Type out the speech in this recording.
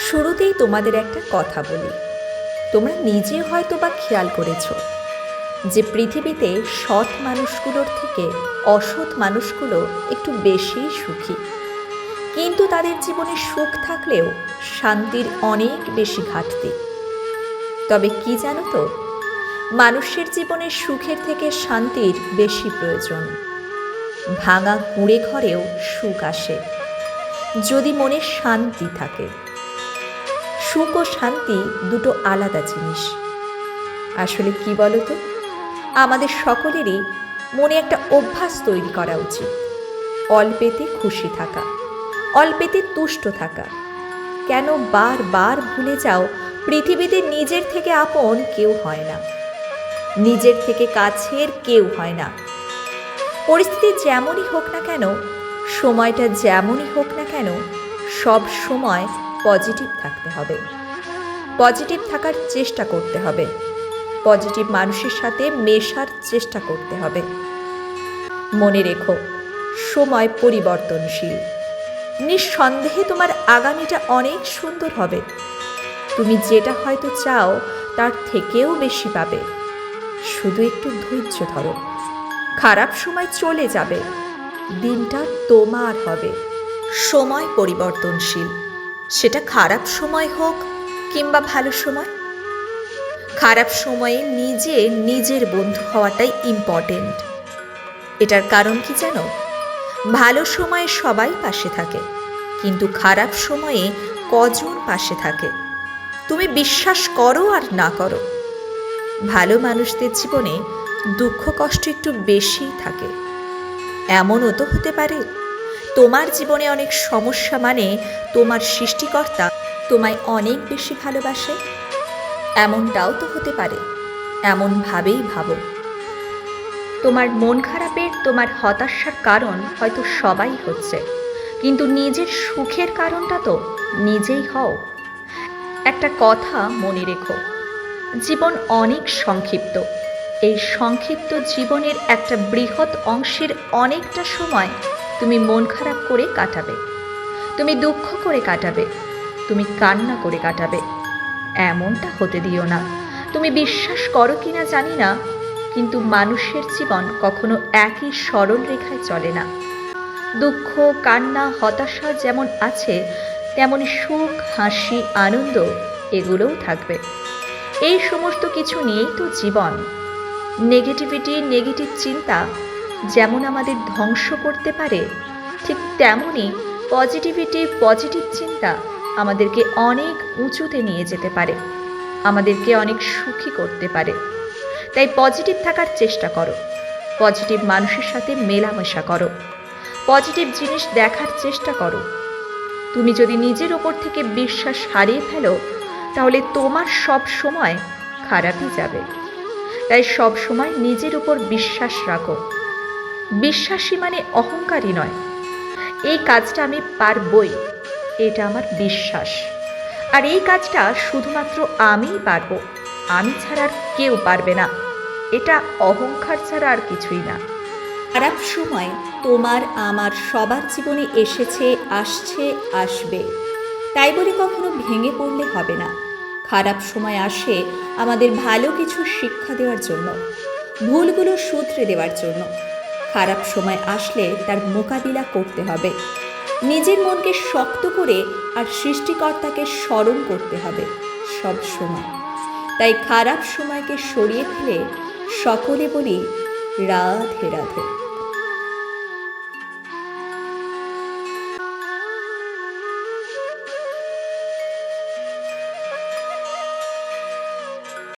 শুরুতেই তোমাদের একটা কথা বলি। তোমরা নিজে হয়তো বা খেয়াল করেছ যে পৃথিবীতে সৎ মানুষগুলোর থেকে অসৎ মানুষগুলো একটু বেশিই সুখী। কিন্তু তাদের জীবনে সুখ থাকলেও শান্তির অনেক বেশি ঘাটতি। তবে কি জানো তো? মানুষের জীবনে সুখের থেকে শান্তির বেশি প্রয়োজন। ভাঙা কুঁড়ে ঘরেও সুখ আসে। যদি মনে শান্তি থাকে সুখ ও শান্তি দুটো আলাদা জিনিস। আসলে কি বলো তো আমাদের সকলেরই মনে একটা অভ্যাস তৈরি করা উচিত। অল্পেতে খুশি থাকা, অল্পেতে তুষ্ট থাকা। কেন বারবার ভুলে যাও, পৃথিবীতে নিজের থেকে আপন কেউ হয় না। নিজের থেকে কাছের কেউ হয় না। পরিস্থিতি যেমনই হোক না কেন, সময়টা যেমনই হোক না কেন, সব সময় পজিটিভ থাকতে হবে। পজিটিভ থাকার চেষ্টা করতে হবে। পজিটিভ মানুষের সাথে মেশার চেষ্টা করতে হবে। মনে রেখো, সময় পরিবর্তনশীল। নিঃসন্দেহে তোমার আগামীটা অনেক সুন্দর হবে। তুমি যেটা হয়তো চাও, তার থেকেও বেশি পাবে। শুধু একটু ধৈর্য ধরো। খারাপ সময় চলে যাবে। দিনটা তোমার হবে। সময় পরিবর্তনশীল। সেটা খারাপ সময় হোক কিংবা ভালো সময়। খারাপ সময়ে নিজে নিজের বন্ধু হওয়াটাই ইম্পর্টেন্ট এটার কারণ কি জানো? ভালো সময়ে সবাই পাশে থাকে, কিন্তু খারাপ সময়ে কজন পাশে থাকে? তুমি বিশ্বাস করো আর না করো। ভালো মানুষদের জীবনে দুঃখ কষ্ট একটু বেশিই থাকে। এমনও তো হতে পারে। তোমার জীবনে অনেক সমস্যা মানে তোমার সৃষ্টিকর্তা তোমায় অনেক বেশি ভালোবাসে। এমনটাও তো হতে পারে। এমনভাবেই ভাবো। তোমার মন খারাপের, তোমার হতাশার কারণ হয়তো সবাই হচ্ছে। কিন্তু নিজের সুখের কারণটা তো নিজেই হও। একটা কথা মনে রেখো। জীবন অনেক সংক্ষিপ্ত। এই সংক্ষিপ্ত জীবনের একটা বৃহৎ অংশের অনেকটা সময় তুমি মন খারাপ করে কাটাবে। তুমি দুঃখ করে কাটাবে। তুমি কান্না করে কাটাবে। এমনটা হতে দিও না। তুমি বিশ্বাস করো কিনা জানি না, কিন্তু মানুষের জীবন কখনো একই সরল রেখায় চলে না। দুঃখ, কান্না, হতাশা যেমন আছে, তেমন সুখ, হাসি, আনন্দ এগুলোও থাকবে। এই সমস্ত কিছু নিয়েই তো জীবন। নেগেটিভিটি নেগেটিভ চিন্তা যেমন আমাদের ধ্বংস করতে পারে, ঠিক তেমনই পজিটিভিটি পজিটিভ চিন্তা আমাদেরকে অনেক উঁচুতে নিয়ে যেতে পারে, আমাদেরকে অনেক সুখী করতে পারে। তাই পজিটিভ থাকার চেষ্টা করো পজিটিভ মানুষের সাথে মেলামেশা করো পজিটিভ জিনিস দেখার চেষ্টা করো। তুমি যদি নিজের ওপর থেকে বিশ্বাস হারিয়ে ফেলো, তাহলে তোমার সব সময় খারাপই যাবে। তাই সব সময় নিজের উপর বিশ্বাস রাখো। বিশ্বাসী মানে অহংকারী নয়। এই কাজটা আমি পারবই, এটা আমার বিশ্বাস। আর এই কাজটা শুধুমাত্র আমিই পারব, আমি ছাড়া আর কেউ পারবে না। এটা অহংকার ছাড়া আর কিছুই না। খারাপ সময় তোমার আমার সবার জীবনে এসেছে, আসছে, আসবে। তাই বলে কখনো ভেঙে পড়লে হবে না। খারাপ সময় আসে আমাদের ভালো কিছু শিক্ষা দেওয়ার জন্য, ভুলগুলো শুধরে দেওয়ার জন্য। খারাপ সময় আসলে তার মোকাবিলা করতে হবে। নিজের মনকে শক্ত করে আর সৃষ্টিকর্তাকে স্মরণ করতে হবে সব সময়। তাই খারাপ সময়কে সরিয়ে ফেলে সকলে বলি, রাধে রাধে।